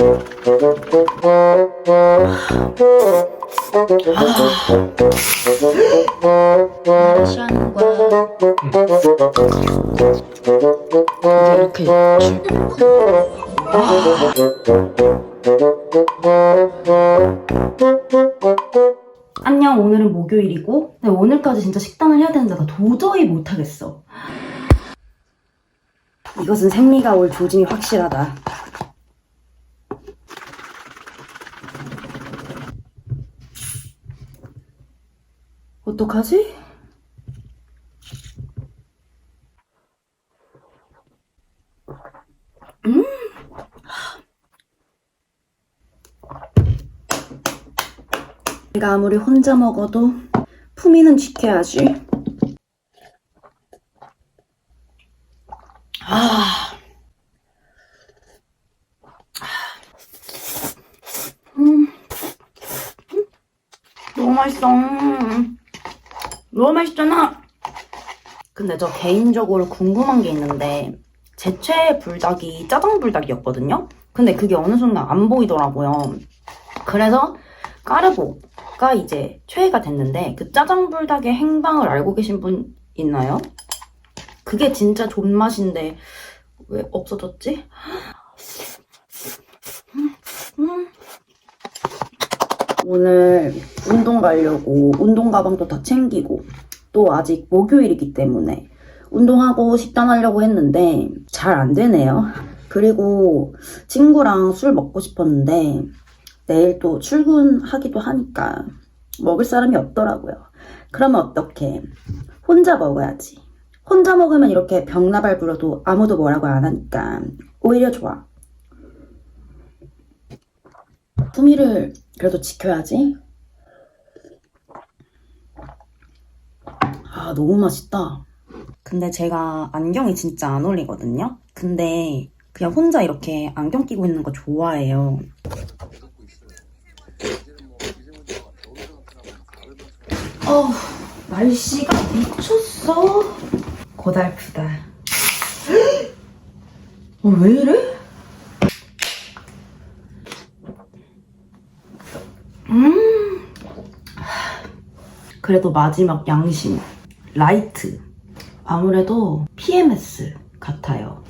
이렇게 안녕. 오늘은 목요일이고 근데 오늘까지 진짜 식단을 해야 되는데 나 도저히 못하겠어. 이것은 생리가 올 조짐이 확실하다 어떡하지? 음. 내가 아무리 혼자 먹어도 품위는 지켜야지. 아. 음. 음. 너무 맛있어. 너무 맛있잖아. 근데 저 개인적으로 궁금한 게 있는데 제 최애 불닭이 짜장 불닭이었거든요. 근데 그게 어느 순간 안 보이더라고요. 그래서 까르보가 이제 최애가 됐는데 그 짜장 불닭의 행방을 알고 계신 분 있나요? 그게 진짜 존맛인데 왜 없어졌지? 음, 음. 오늘 운동 가려고 운동 가방도 다 챙기고 또 아직 목요일이기 때문에 운동하고 식단하려고 했는데 잘 안 되네요. 그리고 친구랑 술 먹고 싶었는데 내일 또 출근하기도 하니까 먹을 사람이 없더라고요. 그러면 어떡해. 혼자 먹어야지. 혼자 먹으면 이렇게 병나발 불어도 아무도 뭐라고 안 하니까 오히려 좋아. 품위를 그래도 지켜야지. 아, 너무 맛있다. 근데 제가 안경이 진짜 안 어울리거든요? 근데 그냥 혼자 이렇게 안경 끼고 있는 거 좋아해요. 어, 날씨가 미쳤어. 고달프다. 어, 왜 이래? 그래도 마지막 양심. 라이트. 아무래도 PMS 같아요.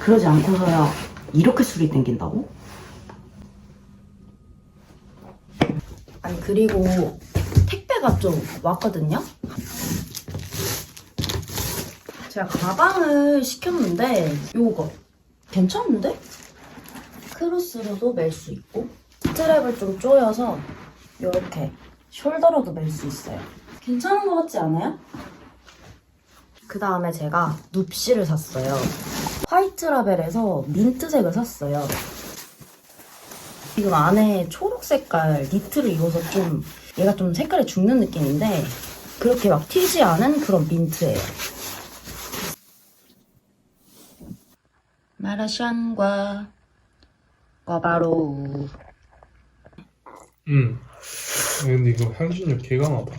그러지 않고서야 이렇게 술이 땡긴다고? 아니, 그리고 택배가 좀 왔거든요? 제가 가방을 시켰는데, 요거. 괜찮은데? 크로스로도 멜 수 있고, 스트랩을 좀 조여서, 요렇게 숄더로도 멜 수 있어요. 괜찮은 것 같지 않아요? 그 다음에 제가 눕시를 샀어요. 화이트 라벨에서 민트색을 샀어요. 지금 안에 초록 색깔 니트를 입어서 좀 얘가 좀 색깔이 죽는 느낌인데 그렇게 막 튀지 않은 그런 민트예요. 마라샹과 꿔바로우 응. 아, 근데 이거 향신료 개가 나다.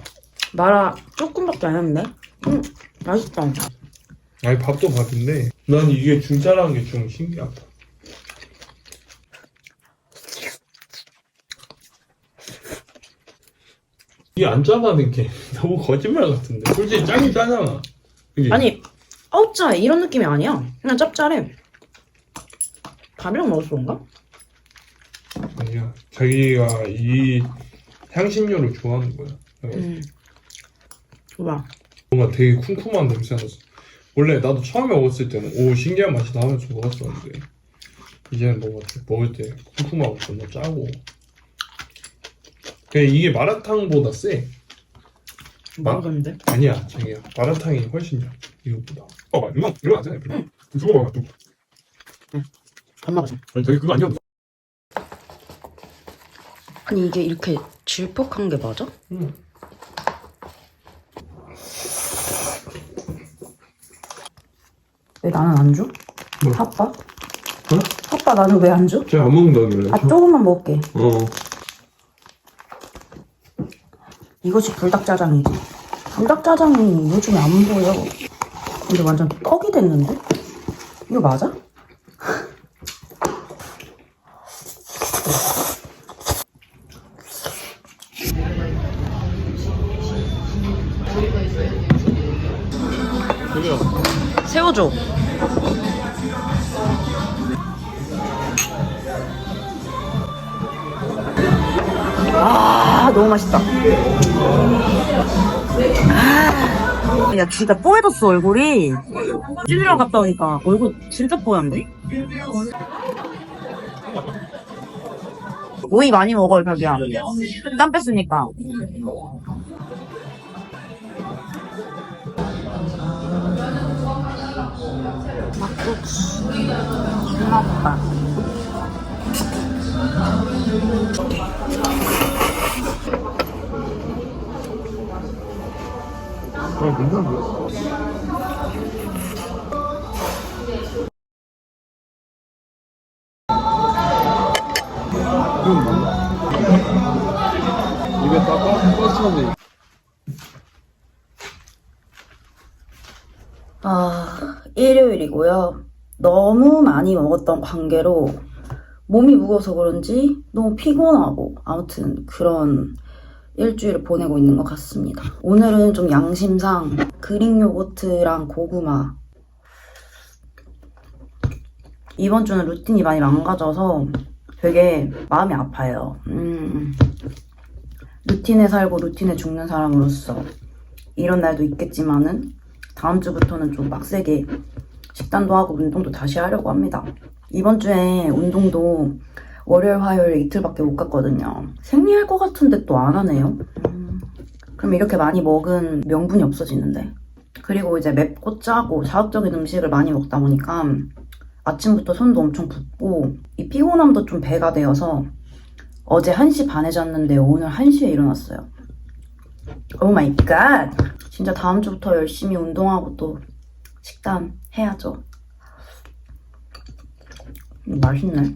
마라 조금밖에 안 했는데? 음 맛있다. 아니 밥도 밥인데 난 이게 중짜라는 게 좀 신기하다. 이게 안 짜다는 게 너무 거짓말 같은데 솔직히 짜긴 짜잖아. 그게 아니 어우 짜 이런 느낌이 아니야. 그냥 짭짤해. 밥이랑 먹어서 그런가? 아니야. 자기가 이 향신료를 좋아하는 거야. 음. 좋아. 뭔가 되게 쿰쿰한 냄새가 났어. 원래 나도 처음에 먹었을 때는 오 신기한 맛이 나면서 먹었었는데 이제는 뭔가 좀 먹을 때 쿰쿰하고 존나 짜고 이게 마라탕보다 세 먹었는데? 아니야 자기야 마라탕이 훨씬 약 이것보다 어 맞나? 이거 맞잖아 별로 그거 봐봐 또밥 먹었어. 아니 자기 그거 아니야 아니 이게 이렇게 질퍽한 게 맞아? 응. 왜 나는 안 줘? 뭐? 핫바? 핫바 나는 왜 안 줘? 제가 안 먹는다길래 아 조금만 먹을게. 어 이것이 불닭짜장이지. 불닭짜장이 요즘에 안 보여. 근데 완전 떡이 됐는데? 이거 맞아? 새우젓. 아, 너무 맛있다. 아, 야, 진짜 뽀해졌어, 얼굴이. 찜이랑 갔다 오니까 얼굴 진짜 뽀얀데? 오이 많이 먹어, 자기야. 땀 뺐으니까. 국수. 괜찮아. 그건 맞나? 입에 딱 버스터지. 아, 일요일이고요. 너무 많이 먹었던 관계로 몸이 무거워서 그런지 너무 피곤하고 아무튼 그런 일주일을 보내고 있는 것 같습니다. 오늘은 좀 양심상 그릭 요거트랑 고구마 이번 주는 루틴이 많이 망가져서 되게 마음이 아파요. 음, 루틴에 살고 루틴에 죽는 사람으로서 이런 날도 있겠지만은 다음 주부터는 좀 빡세게 식단도 하고 운동도 다시 하려고 합니다. 이번 주에 운동도 월요일, 화요일 이틀밖에 못 갔거든요. 생리할 것 같은데 또 안 하네요. 음, 그럼 이렇게 많이 먹은 명분이 없어지는데. 그리고 이제 맵고 짜고 자극적인 음식을 많이 먹다 보니까 아침부터 손도 엄청 붓고 이 피곤함도 좀 배가 되어서 어제 1시 반에 잤는데 오늘 1시에 일어났어요. 오 마이 갓! 진짜 다음 주부터 열심히 운동하고 또 식단 해야죠. 음, 맛있네.